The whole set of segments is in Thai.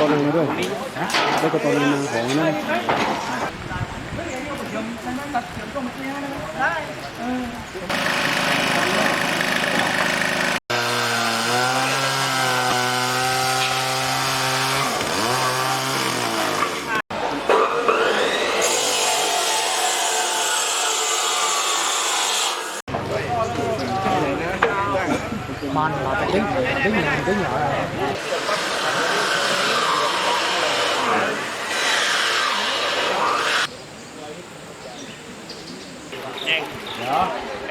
ตอนเลยมาด้วยได้กระตอนเลยมาของนั่นมันเราจะ đứng đứng nhà đứng nhỏ rồi แจ้งไอ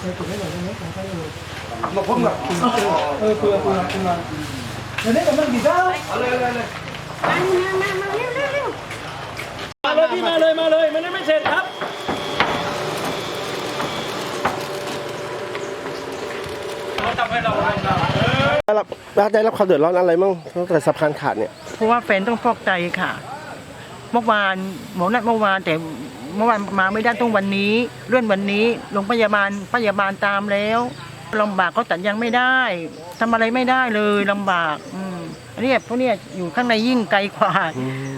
ใาพ้น่อยได้นมาพร้อเออเอคือกเปลือกเดี๋ยวนี้กับมันดีจ้าเอาเลยเลเลยมามามาเร็วเร็วเร็วมาเลยพี่มาเลยมาเลยมันยังไม่เสร็จครับได้รับได้รับความเดือดร้อนอะไรมั่งตั้งแต่สะพานขาดเนี่ย เพราะว่าแฟนต้องฟอกใจค่ะ เมื่อวานหมอนัดเมื่อวานแต่ เมื่อวานมาไม่ได้ต้องวันนี้ เลื่อนวันนี้โรงพยาบาลพยาบาลตามแล้วลำบากเขาตัดยังไม่ได้ทำอะไรไม่ได้เลยลำบากอืมอันนี้พวกเนี้ยอยู่ข้างในยิ่งไกลกว่า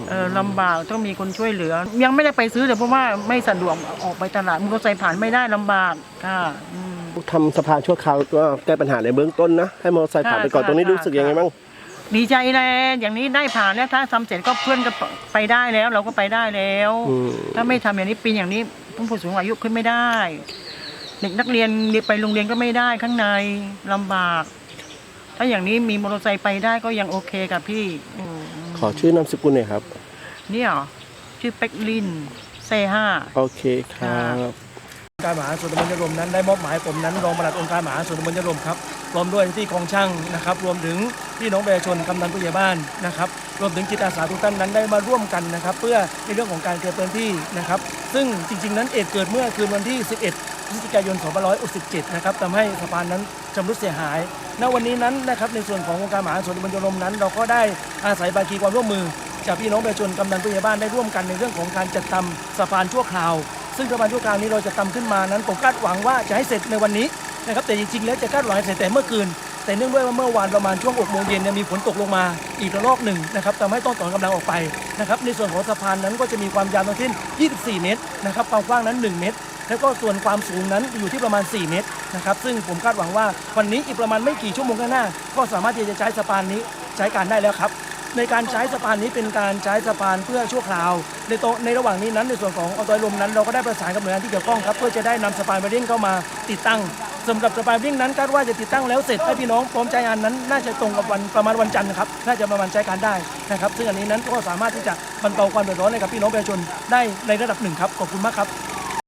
เออลำบากต้องมีคนช่วยเหลือ ยังไม่ได้ไปซื้อเลยเพราะว่าไม่สะดวกออกไปตลาดมอเตอร์ไซค์ผ่านไม่ได้ลำบากค่ะอืมทำสะพานชั่วคราวก็แก้ปัญหาในเบื้องต้นนะให้มอเตอร์ไซค์ผ่านไปก่อนค่ะตรงนี้ค่ะรู้สึกยังไงบ้าง ดีใจแล้วอย่างนี้ได้ผ่านแล้วถ้าทำเสร็จก็เพื่อนก็ไปได้แล้ว เราก็ไปได้แล้วอืมถ้าไม่ทำอย่างนี้ปีนอย่างนี้ผู้สูงอายุขึ้นไม่ได้เด็กนักเรียนไปโรงเรียนก็ไม่ได้ข้างในลำบาก ถ้าอย่างนี้มีมอเตอร์ไซค์ไปได้ก็ยังโอเคกับพี่อืมขอชื่อนามสกุลหน่อยครับ เนี่ยเหรอชื่อเป็กลินเซห้าโอเคครับองค์ การมหาส่วนตำบลยะรมนั้นได้มอบหมายผมนั้นรองปลัดองค์การมหาส่วนตำบลยะรมครับรวมด้วยที่กองช่างนะครับ รวมถึงพี่น้องประชาชนกำนันผู้ใหญ่บ้านนะครับ รวมถึงจิตอาสาทุกท่านนั้นได้มาร่วมกันนะครับ เพื่อในเรื่องของการเคลียร์พื้นที่นะครับ ซึ่งจริง ๆ นั้นเอตเกิดเมื่อคืนวันที่ 11พฤศจิกายน2567นะครับทำให้สะพานนั้นชำรุดเสียหาย ณ วันนี้นั้นนะครับในส่วนขององค์การมหาส่วนตำบลยะรมนั้น เราก็ได้อาศัยบาคีความร่วมมือจากพี่น้องประชาชนกำนันผู้ใหญ่บ้านได้ร่วมกันในเรื่องของการจัดทำสะพานชั่วคราว ซึ่งสะพานชั่วคราวนี้เราจะทำขึ้นมานั้นผมคาดหวังว่าจะให้เสร็จในวันนี้นะครับแต่จริงๆแล้วจะคาดหวังให้เสร็จแต่เมื่อคืน แต่เนื่องด้วยว่าเมื่อวานประมาณช่วง6โมงเย็นเนี่ยมีฝนตกลงมาอีกระลอกหนึ่งนะครับทำให้ต้องถอนกำลังออกไปนะครับในส่วนของสะพานนั้นก็จะมีความยาวทั้งสิ้น 24 เมตรนะครับความกว้างนั้น 1 เมตรแล้วก็ส่วนความสูงนั้นอยู่ที่ประมาณ 4 เมตรนะครับซึ่งผมคาดหวังว่าวันนี้อีกประมาณไม่กี่ชั่วโมงข้างหน้า ก็สามารถที่จะใช้สะพานนี้ใช้การได้แล้วครับ ในการใช้สะพานนี้เป็นการใช้สะพานเพื่อชั่วคราว ในโตในระหว่างนี้นั้นในส่วนของอตลมนั้นเราก็ได้ประสานกับหน่วยงานที่เกี่ยวข้องครับเพื่อจะได้นำสะพานเบรดิ้งเข้ามาติดตั้งสำหรับสะพานเบรดิ้งนั้นคาดว่าจะติดตั้งแล้วเสร็จให้พี่น้องพร้อมใจงานนั้น น่าจะตรงกับวันประมาณวันจันทร์นะครับน่าจะประมาณใช้การได้นะครับซึ่งอันนี้นั้นก็สามารถที่จะบรรเทาความเดือดร้อนให้กับพี่น้องประชาชนได้ในระดับหนึ่งครับขอบคุณมากครับ